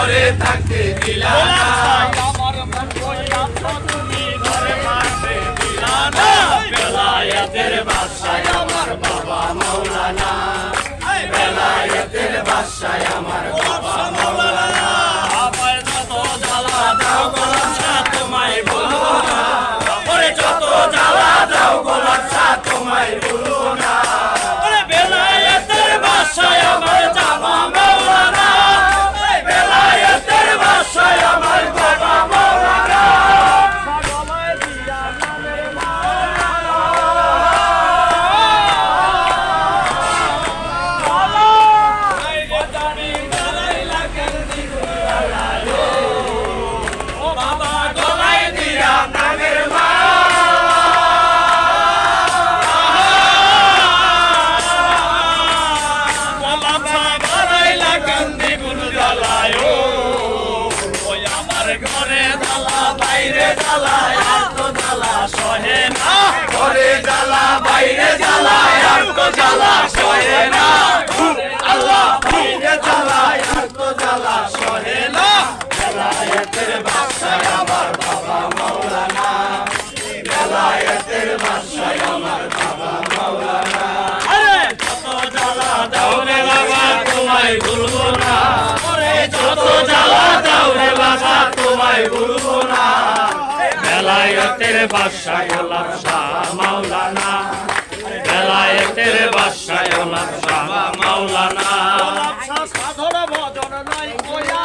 ঘরে থাকতে দিলা বাইরে জ্বালা এত জ্বালা সহে না। ঘরে জ্বালা বাইরে জ্বালা জ্বালা সহে না। আল্লাহ বাইরে জ্বালা জ্বালা সহে না। বেলায়েতের বাদশাহ আমার বাবা মাওলানা। বেলায়েতের বাদশাহ আমার বাবা মাওলানা। আরে! জ্বালা দাও রে বাবা তোমায় ভুলবো না। যত জ্বালা দাও রে বাবা তোমায় ভুলবো বেলায়তের বাদশাহ গোলাম শাহ মাওলানা। বেলায়তের বাদশাহ গোলাম শাহ মাওলানা। সাধন ভজন নয় কোয়া